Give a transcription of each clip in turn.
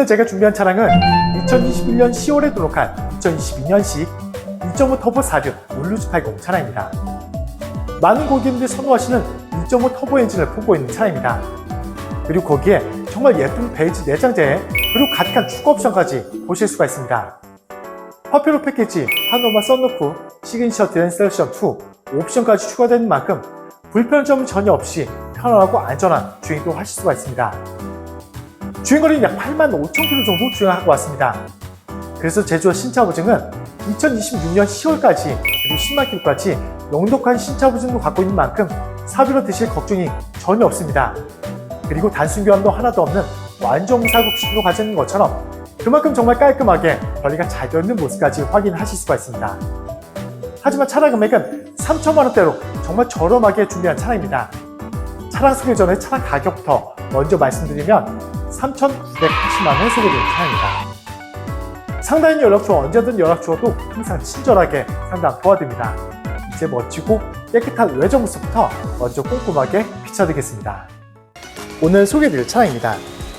오늘 제가 준비한 차량은 2021년 10월에 등록한 2022년식 2.5 터보 4륜 올루즈 80 차량입니다. 많은 고객님들이 선호하시는 2.5 터보 엔진을 품고 있는 차량입니다. 그리고 거기에 정말 예쁜 베이지 내장재에 그리고 가득한 추가 옵션까지 보실 수가 있습니다. 화폐로 패키지, 파노마 썬루프, 시그니처 드랜셀션 2 옵션까지 추가되는 만큼 불편한 점은 전혀 없이 편안하고 안전한 주행도 하실 수가 있습니다. 주행거리는 약 8만 5천 킬로 정도 주행하고 왔습니다. 그래서 제주어 신차 보증은 2026년 10월까지 그리고 10만 킬로까지 넉넉한 신차 보증도 갖고 있는 만큼 사비로 드실 걱정이 전혀 없습니다. 그리고 단순 교환도 하나도 없는 완전 무사고 가져 있는 것처럼 그만큼 정말 깔끔하게 관리가 잘 되어 있는 모습까지 확인하실 수가 있습니다. 하지만 차량 금액은 3천만 원대로 정말 저렴하게 준비한 차량입니다. 차량 소개 전에 차량 가격부터 먼저 말씀드리면 3,980만 원에 소개되는 차량입니다. 상단인 연락처 언제든 연락 주어도 항상 친절하게 상담 도와드립니다. 이제 멋지고 깨끗한 외적 모습부터 먼저 꼼꼼하게 비춰드리겠습니다. 오늘 소개해드릴 차량입니다.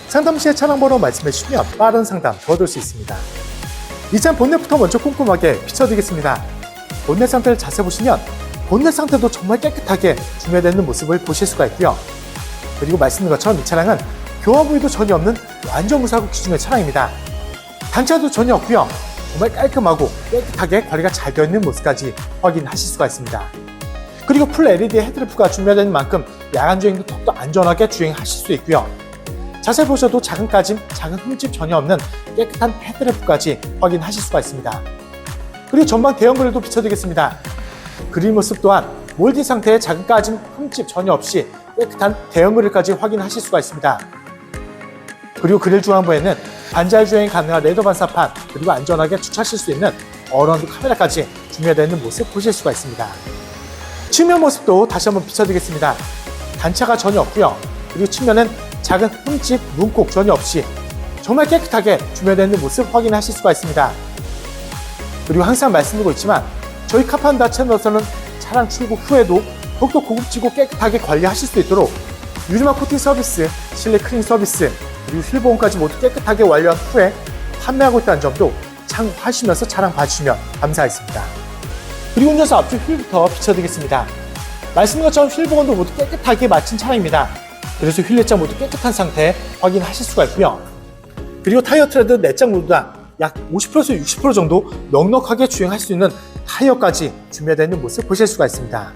상담 시에 차량 번호 말씀해 주시면 빠른 상담 도와드릴 수 있습니다. 이 차량 본넷부터 먼저 꼼꼼하게 비춰드리겠습니다. 본넷 상태를 자세히 보시면 본넷 상태도 정말 깨끗하게 있는 모습을 보실 수가 있고요. 그리고 말씀드린 것처럼 이 차량은 교환 부위도 전혀 없는 완전 무사고 기준의 차량입니다. 단차도 전혀 없고요. 정말 깔끔하고 깨끗하게 관리가 잘 되어 있는 모습까지 확인하실 수가 있습니다. 그리고 풀 LED 헤드램프가 준비되는 만큼 야간 주행도 더욱더 안전하게 주행하실 수 있고요. 자세히 보셔도 작은 까짐, 작은 흠집 전혀 없는 깨끗한 헤드램프까지 확인하실 수가 있습니다. 그리고 전방 대형 그릴도 비춰드리겠습니다. 그릴 모습 또한 몰딩 상태의 작은 까짐, 흠집 전혀 없이 깨끗한 대형 그릴까지 확인하실 수가 있습니다. 그리고 그릴 중앙부에는 반자율 주행이 가능한 레더 반사판 그리고 안전하게 주차하실 수 있는 어라운드 카메라까지 준비되어 있는 모습 보실 수가 있습니다. 측면 모습도 다시 한번 비춰드리겠습니다. 단차가 전혀 없고요. 그리고 측면은 작은 흠집, 문콕 전혀 없이 정말 깨끗하게 준비되어 있는 모습 확인하실 수가 있습니다. 그리고 항상 말씀드리고 있지만 저희 카판다 채널에서는 차량 출고 후에도 더욱더 고급지고 깨끗하게 관리하실 수 있도록 유리막 코팅 서비스, 실내 클린 서비스, 그리고 휠보험까지 모두 깨끗하게 완료한 후에 판매하고 있다는 점도 참고하시면서 차량 봐주시면 감사하겠습니다. 그리고 운전사 앞쪽 휠부터 비춰드리겠습니다. 말씀드린 것처럼 휠보험도 모두 깨끗하게 마친 차량입니다. 그래서 휠 내장 모두 깨끗한 상태 확인하실 수가 있고요. 그리고 타이어 트레드 내장 모두 다 약 50%에서 60% 정도 넉넉하게 주행할 수 있는 타이어까지 준비되어 있는 모습 보실 수가 있습니다.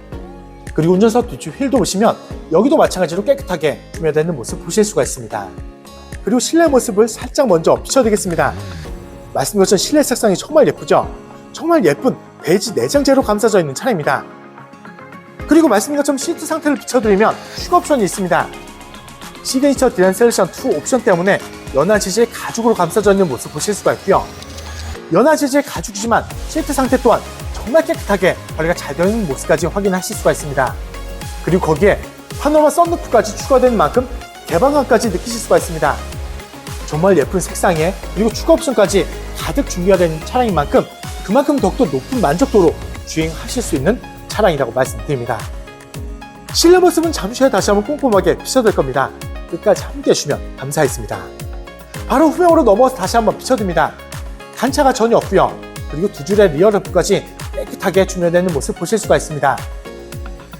그리고 운전사 뒤쪽 휠도 보시면 여기도 마찬가지로 깨끗하게 준비되어 있는 모습 보실 수가 있습니다. 그리고 실내 모습을 살짝 먼저 비춰드리겠습니다. 것처럼 실내 색상이 정말 예쁘죠? 정말 예쁜 베이지 내장재로 감싸져 있는 차량입니다. 그리고 말씀드린 것처럼 시트 상태를 비춰드리면 추가 옵션이 있습니다. 시그니처 디랜셀션 2 옵션 때문에 연한 재질 가죽으로 감싸져 있는 모습 보실 수가 있고요. 연한 재질 가죽이지만 시트 상태 또한 정말 깨끗하게 관리가 잘 되어 있는 모습까지 확인하실 수가 있습니다. 그리고 거기에 파노마 썬루프까지 추가된 만큼 개방감까지 느끼실 수가 있습니다. 정말 예쁜 색상에 그리고 추가 옵션까지 가득 준비가 된 차량인 만큼 그만큼 더욱더 높은 만족도로 주행하실 수 있는 차량이라고 말씀드립니다. 실내 모습은 잠시 후에 다시 한번 꼼꼼하게 비춰드릴 겁니다. 끝까지 함께 해주시면 감사하겠습니다. 바로 후면으로 넘어서 다시 한번 비춰드립니다. 단차가 전혀 없고요. 그리고 두 줄의 리어 럼프까지 깨끗하게 준비되는 모습 보실 수가 있습니다.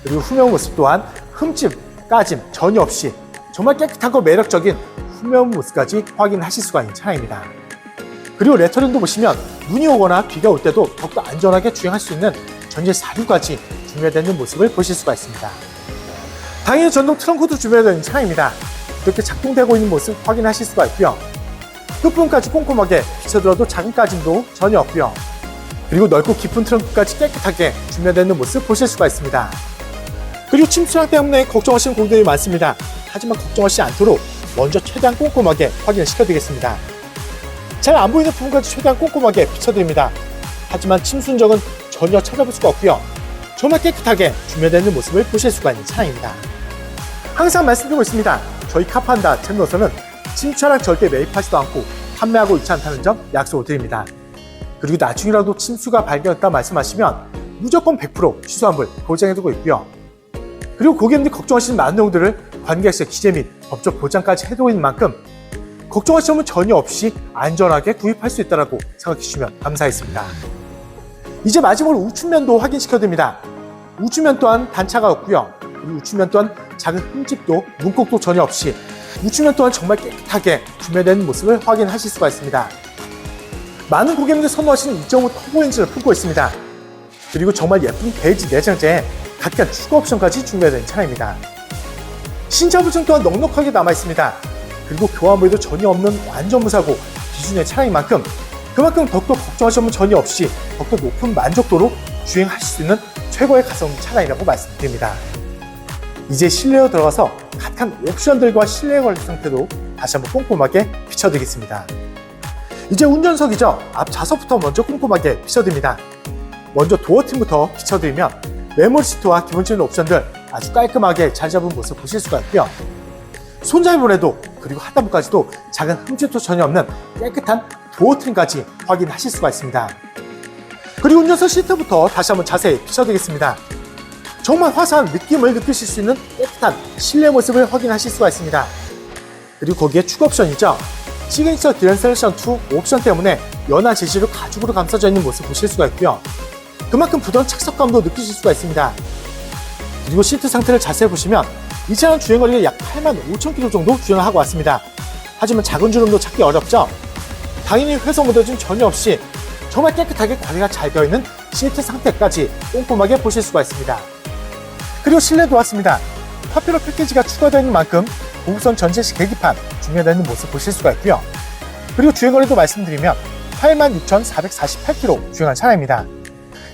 그리고 후면 모습 또한 흠집, 까짐 전혀 없이 정말 깨끗하고 매력적인 후면 모습까지 확인하실 수가 있는 차량입니다. 그리고 레터링도 보시면 눈이 오거나 비가 올 때도 더욱더 안전하게 주행할 수 있는 전재 사륜까지 준비되는 모습을 보실 수가 있습니다. 당연히 전동 트렁크도 준비되어 있는 차량입니다. 이렇게 작동되고 있는 모습 확인하실 수가 있고요. 끝부분까지 꼼꼼하게 비춰들어도 작은 까짐도 전혀 없고요. 그리고 넓고 깊은 트렁크까지 깨끗하게 준비되는 모습 보실 수가 있습니다. 그리고 침수량 때문에 걱정하시는 고객들이 많습니다. 하지만 걱정하시지 않도록 먼저 최대한 꼼꼼하게 확인을 시켜드리겠습니다. 잘 안 보이는 부분까지 최대한 꼼꼼하게 비춰드립니다. 하지만 침수 흔적은 전혀 찾아볼 수가 없고요. 정말 깨끗하게 준비되는 모습을 보실 수가 있는 차량입니다. 항상 말씀드리고 있습니다. 저희 카판다 채널에서는 침수차량 절대 매입하지도 않고 판매하고 있지 않다는 점 약속을 드립니다. 그리고 나중이라도 침수가 발견됐다 말씀하시면 무조건 100% 취소 환불 보장해두고 있고요. 그리고 고객님들 걱정하시는 많은 내용들을 관계에서 기재 및 법적 보장까지 있는 만큼 걱정하실 점은 전혀 없이 안전하게 구입할 수 있다고 생각해 주시면 감사하겠습니다. 이제 마지막으로 우측면도 확인시켜 드립니다. 우측면 또한 단차가 없고요. 우측면 또한 작은 흠집도 문콕도 전혀 없이 우측면 또한 정말 깨끗하게 준비된 모습을 확인하실 수가 있습니다. 많은 고객님들 선호하시는 2.5 터보 엔진을 품고 있습니다. 그리고 정말 예쁜 베이지 내장재에 각각 추가 옵션까지 준비된 차량입니다. 신차 부층 또한 넉넉하게 남아 있습니다. 그리고 교환부에도 전혀 없는 완전 무사고 기준의 차량인 만큼 그만큼 더욱더 걱정하실 점 전혀 없이 더욱더 높은 만족도로 주행하실 수 있는 최고의 가성비 차량이라고 말씀드립니다. 이제 실내로 들어가서 각한 옵션들과 실내 관리 상태도 다시 한번 꼼꼼하게 비춰드리겠습니다. 이제 운전석이죠. 앞 좌석부터 먼저 꼼꼼하게 비춰드립니다. 먼저 도어팀부터 비춰드리면 메모리 시트와 기본적인 옵션들 아주 깔끔하게 잘 잡은 모습 보실 수가 있고요. 손잡이분에도 그리고 하단부까지도 작은 흠집도 전혀 없는 깨끗한 도어트림까지 확인하실 수가 있습니다. 그리고 운전석 시트부터 다시 한번 자세히 비춰드리겠습니다. 정말 화사한 느낌을 느끼실 수 있는 깨끗한 실내 모습을 확인하실 수가 있습니다. 그리고 거기에 추가 옵션이죠. 시그니처 디렌셀레이션 2 옵션 때문에 연한 재질로 가죽으로 감싸져 있는 모습 보실 수가 있고요. 그만큼 부드러운 착석감도 느끼실 수가 있습니다. 그리고 시트 상태를 자세히 보시면 이 차량 주행 거리가 약 8만 5천 킬로 정도 주행을 하고 왔습니다. 하지만 작은 주름도 찾기 어렵죠? 당연히 회소 묻어짐 전혀 없이 정말 깨끗하게 관리가 잘 되어 있는 시트 상태까지 꼼꼼하게 보실 수가 있습니다. 그리고 실내도 왔습니다. 파피로 패키지가 추가되어 있는 만큼 고급선 전체식 계기판 있는 모습 보실 수가 있고요. 그리고 주행거리도 말씀드리면 86,448km 주행한 차량입니다.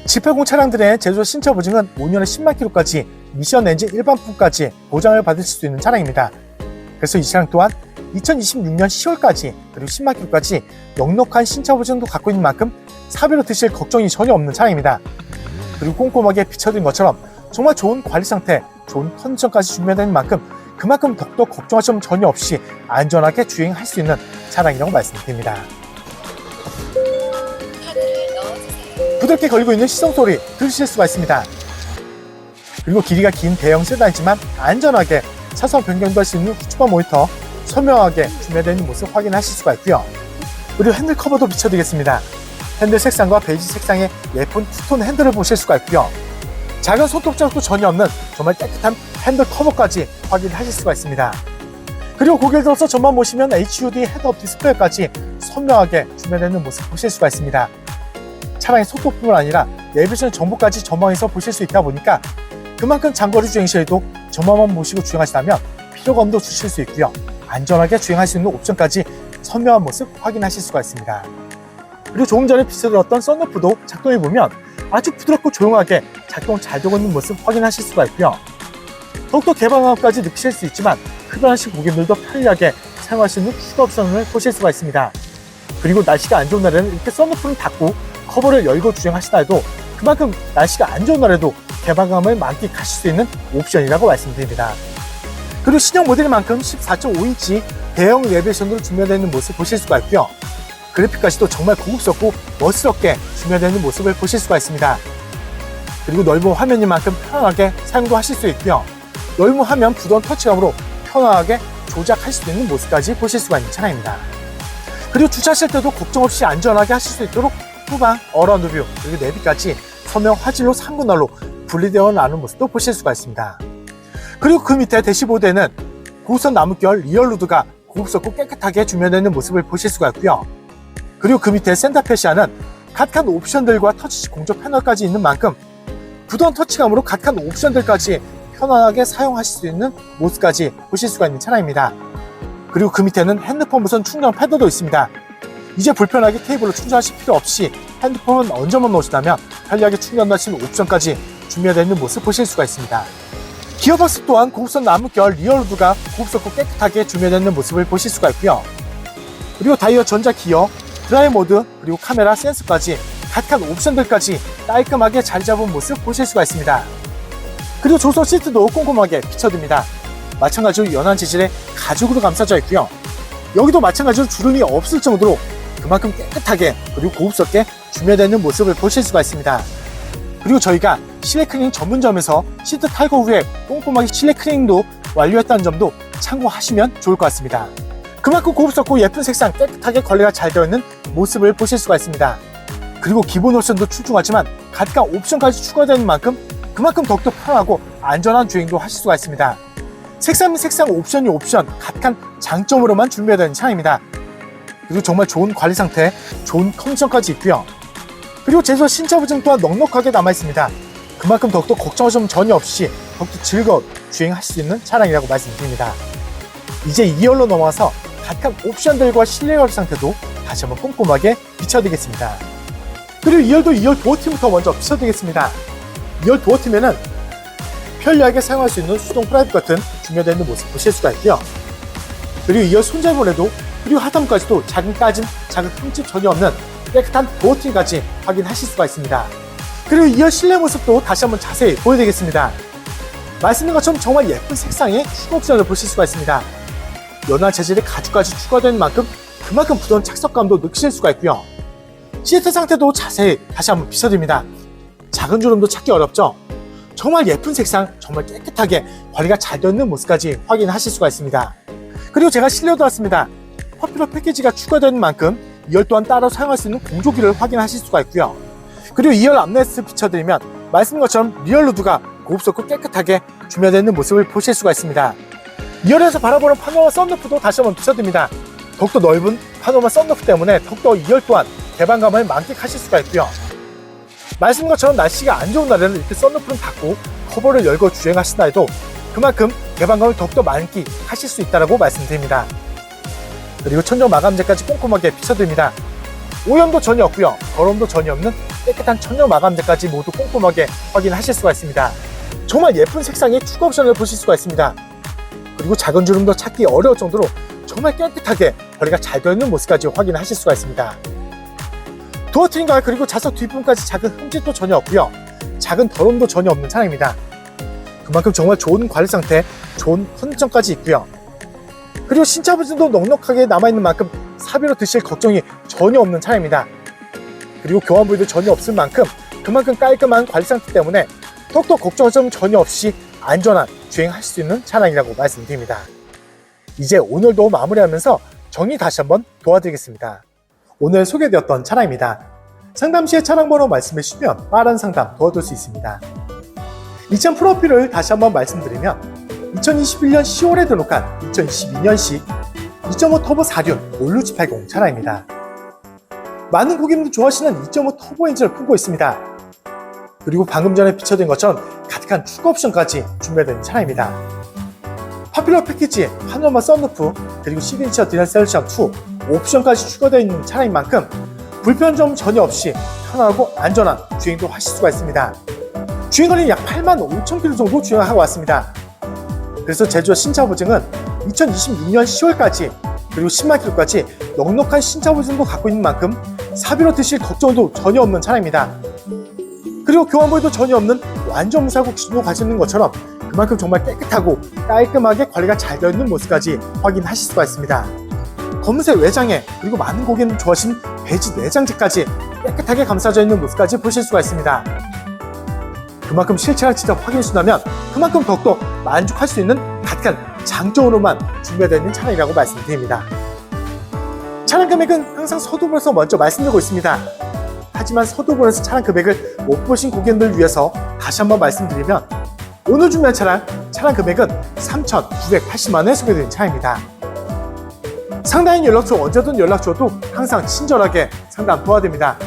G80 차량들의 제조 신차 보증은 5년에 10만 킬로까지 미션 엔진 일반품까지 보장을 받을 수 있는 차량입니다. 그래서 이 차량 또한 2026년 10월까지 그리고 10만 킬로까지 넉넉한 신차 보증도 갖고 있는 만큼 사비로 드실 걱정이 전혀 없는 차량입니다. 그리고 꼼꼼하게 비춰드린 것처럼 정말 좋은 관리 상태, 좋은 컨디션까지 준비되는 만큼 그만큼 더욱더 걱정하실 점 전혀 없이 안전하게 주행할 수 있는 차량이라고 말씀드립니다. 부드럽게 걸리고 있는 시동 소리 들으실 수가 있습니다. 그리고 길이가 긴 대형 세단이지만 안전하게 차선 변경도 할수 있는 후추바 모니터 선명하게 준비되어 있는 모습 확인하실 수가 있고요. 그리고 핸들 커버도 비춰드리겠습니다. 핸들 색상과 베이지 색상의 예쁜 투톤 핸들을 보실 수가 있고요. 작은 손톱 자국도 전혀 없는 정말 깨끗한 핸들 커버까지 확인하실 수가 있습니다. 그리고 고개를 들어서 전만 보시면 HUD 헤드업 디스플레이까지 선명하게 있는 모습 보실 수가 있습니다. 차량의 속도뿐만 아니라 내비게이션 정보까지 전망해서 보실 수 있다 보니까 그만큼 장거리 주행 시에도 전망만 보시고 주행하시다면 피로감도 주실 수 있고요. 안전하게 주행할 수 있는 옵션까지 선명한 모습 확인하실 수가 있습니다. 그리고 조금 전에 비춰들었던 썬루프도 작동해 보면 아주 부드럽고 조용하게 작동 잘 되고 있는 모습 확인하실 수가 있고요. 더욱더 개방감까지 느끼실 수 있지만 흡연하신 고객들도 편리하게 사용할 수 있는 추가 옵션을 보실 수가 있습니다. 그리고 날씨가 안 좋은 날에는 이렇게 썬루프를 닫고 커버를 열고 주행하시다 해도 그만큼 날씨가 안 좋은 날에도 개방감을 만끽하실 수 있는 옵션이라고 말씀드립니다. 그리고 신형 모델인 만큼 14.5인치 대형 내비게이션으로 준비되어 있는 모습 보실 수가 있고요. 그래픽까지도 정말 고급스럽고 멋스럽게 준비되어 있는 모습을 보실 수가 있습니다. 그리고 넓은 화면인 만큼 편안하게 사용도 하실 수 있고요. 넓은 화면 부드러운 터치감으로 편안하게 조작할 수 있는 모습까지 보실 수가 있는 차량입니다. 그리고 주차하실 때도 걱정 없이 안전하게 하실 수 있도록 후방, 어라운드 뷰, 그리고 내비까지 서명 화질로 3분할로 분리되어 나는 모습도 보실 수가 있습니다. 그리고 그 밑에 대시보드에는 고선 나무결 리얼루드가 고급스럽고 깨끗하게 주면되는 모습을 보실 수가 있고요. 그리고 그 밑에 센터페시아는 각한 옵션들과 터치 공조 패널까지 있는 만큼 부드러운 터치감으로 각한 옵션들까지 편안하게 사용하실 수 있는 모습까지 보실 수가 있는 차량입니다. 그리고 그 밑에는 핸드폰 무선 충전 패드도 있습니다. 이제 불편하게 케이블로 충전하실 필요 없이 핸드폰 은 얹어만 놓으시다면 편리하게 충전하시는 옵션까지 준비되어 있는 모습 보실 수가 있습니다. 기어박스 또한 고급선 나무결 리얼우드가 고급스럽고 깨끗하게 준비되어 있는 모습을 보실 수가 있고요. 그리고 다이어 전자 기어, 드라이 모드, 그리고 카메라 센서까지 각한 옵션들까지 깔끔하게 자리 잡은 모습 보실 수가 있습니다. 그리고 조석 시트도 꼼꼼하게 비춰둡니다. 마찬가지로 연한 재질의 가죽으로 감싸져 있고요. 여기도 마찬가지로 주름이 없을 정도로 그만큼 깨끗하게 그리고 고급스럽게 준비되는 모습을 보실 수가 있습니다. 그리고 저희가 실내 클리닝 전문점에서 시트 탈거 후에 꼼꼼하게 실내 클리닝도 완료했다는 점도 참고하시면 좋을 것 같습니다. 그만큼 고급스럽고 예쁜 색상 깨끗하게 관리가 잘 되어 있는 모습을 보실 수가 있습니다. 그리고 기본 옵션도 출중하지만 각각 옵션까지 추가되는 만큼 그만큼 더욱더 편하고 안전한 주행도 하실 수가 있습니다. 색상이 색상, 옵션이 옵션, 각한 장점으로만 준비되어 있는 차량입니다. 그리고 정말 좋은 관리 상태, 좋은 컨디션까지 있고요. 그리고 제조 신차 보증 또한 넉넉하게 남아 있습니다. 그만큼 더욱더 점 전혀 없이 더욱더 즐거운 주행하실 수 있는 차량이라고 말씀드립니다. 이제 2열로 넘어와서 각한 옵션들과 실내 관리 상태도 다시 한번 꼼꼼하게 비춰드리겠습니다. 그리고 2열도 2열 도어팀부터 먼저 비춰드리겠습니다. 2열 도어팀에는 편리하게 사용할 수 있는 수동 프라이브 같은 준비되어 있는 모습 보실 수가 있고요. 그리고 2열 손잡이에도 그리고 하단까지도 작은 까짐, 작은 흠집 전혀 없는 깨끗한 도어팀까지 확인하실 수가 있습니다. 그리고 2열 실내 모습도 다시 한번 자세히 보여드리겠습니다. 말씀드린 것처럼 정말 예쁜 색상의 옵션을 보실 수가 있습니다. 연한 재질의 가죽까지 추가된 만큼 그만큼 부드러운 착석감도 느끼실 수가 있고요. 시트 상태도 자세히 다시 한번 비춰드립니다. 작은 주름도 찾기 어렵죠? 정말 예쁜 색상, 정말 깨끗하게 관리가 잘 되어 있는 모습까지 확인하실 수가 있습니다. 그리고 제가 실내도 왔습니다. 퍼퓰러 패키지가 추가되는 만큼 2열 또한 따로 사용할 수 있는 공조기를 확인하실 수가 있고요. 그리고 2열 앞레스트 비춰드리면 말씀인 것처럼 리얼 루드가 고급스럽고 깨끗하게 준비되어 있는 모습을 보실 수가 있습니다. 2열에서 바라보는 파노마 썬루프도 다시 한번 비춰드립니다. 더욱더 넓은 파노마 썬루프 때문에 더욱더 2열 또한 개방감을 만끽하실 수가 있고요. 말씀인 것처럼 날씨가 안 좋은 날에는 이렇게 썬루프를 닫고 커버를 열고 주행하신다 해도 그만큼 개방감을 더욱더 만끽하실 수 있다고 말씀드립니다. 그리고 천정 마감재까지 꼼꼼하게 비춰드립니다. 오염도 전혀 없고요. 더러움도 전혀 없는 깨끗한 천정 마감재까지 모두 꼼꼼하게 확인하실 수가 있습니다. 정말 예쁜 색상의 추가 옵션을 보실 수가 있습니다. 그리고 작은 주름도 찾기 어려울 정도로 정말 깨끗하게 관리가 잘 되어 있는 모습까지 확인하실 수가 있습니다. 도어 트림과 그리고 좌석 뒷부분까지 작은 흠집도 전혀 없고요. 작은 더러움도 전혀 없는 차량입니다. 그만큼 정말 좋은 관리 상태, 좋은 컨디션까지 있고요. 그리고 신차 부진도 넉넉하게 남아있는 만큼 사비로 드실 걱정이 전혀 없는 차량입니다. 그리고 교환 부위도 전혀 없을 만큼 그만큼 깔끔한 관리 상태 때문에 더욱더 걱정할 점 전혀 없이 안전한 주행할 수 있는 차량이라고 말씀드립니다. 이제 오늘도 마무리하면서 정리 다시 한번 도와드리겠습니다. 오늘 소개되었던 차량입니다. 상담 시에 차량 번호 말씀해 주시면 빠른 상담 도와줄 수 있습니다. 2000 프로필을 다시 한번 말씀드리면 2021년 10월에 등록한 2022년식 2.5 터보 4륜 올루 G80 차량입니다. 많은 고객님들 좋아하시는 2.5 터보 엔진을 품고 있습니다. 그리고 방금 전에 비춰드린 것처럼 가득한 추가 옵션까지 준비된 차량입니다. 파퓰러 패키지에 파노마 썬루프 그리고 시그니처 디젤 셀렉션 2 옵션까지 추가되어 있는 차량인 만큼 불편 점 전혀 없이 편하고 안전한 주행도 하실 수가 있습니다. 주행거리 약 8만 5천 킬로 정도 주행하고 왔습니다. 그래서 제주와 신차 보증은 2026년 10월까지 그리고 10만 킬로까지 넉넉한 신차 보증도 갖고 있는 만큼 사비로 드실 걱정도 전혀 없는 차량입니다. 그리고 교환보에도 전혀 없는 완전 무사고 기준도 가지는 것처럼 그만큼 정말 깨끗하고 깔끔하게 관리가 잘 되어 있는 모습까지 확인하실 수가 있습니다. 검은색 외장에 그리고 많은 고객님 좋아하시는 베지 내장재까지 깨끗하게 감싸져 있는 모습까지 보실 수가 있습니다. 그만큼 실체를 직접 확인해 준다면 그만큼 더욱더 만족할 수 있는 가득한 장점으로만 준비되어 있는 차량이라고 말씀드립니다. 차량 금액은 항상 서두번에서 먼저 말씀드리고 있습니다. 하지만 서두번에서 차량 금액을 못 보신 고객님들 위해서 다시 한번 말씀드리면 오늘 준비한 차량, 차량 금액은 3,980만 원에 소개되는 차량입니다. 상담인 연락처 언제든 연락 줘도 항상 친절하게 상담 도와드립니다.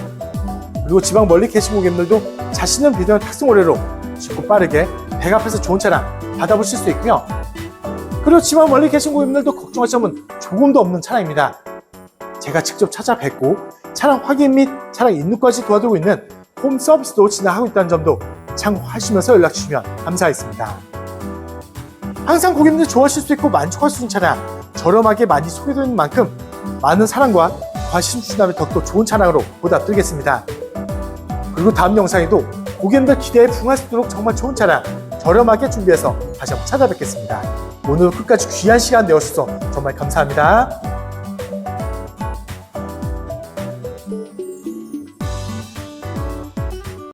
그리고 지방 멀리 계신 고객님들도 자신은 비대면 탁송 거래로 쉽고 빠르게 백 앞에서 좋은 차량 받아보실 수 있고요. 지방 멀리 계신 고객님들도 걱정할 점은 조금도 없는 차량입니다. 제가 직접 찾아뵙고 차량 확인 및 차량 입력까지 도와드리고 있는 홈 서비스도 진행하고 있다는 점도 참고하시면서 연락 주시면 감사하겠습니다. 항상 고객님들 좋아하실 수 있고 만족할 수 있는 차량 저렴하게 많이 소개되는 만큼 많은 사랑과 관심 주신다면 더욱더 좋은 차량으로 보답드리겠습니다. 그리고 다음 영상에도 고객님들 기대에 있도록 정말 좋은 차량 저렴하게 준비해서 다시 한번 찾아뵙겠습니다. 오늘 끝까지 귀한 시간 내어주셔서 정말 감사합니다.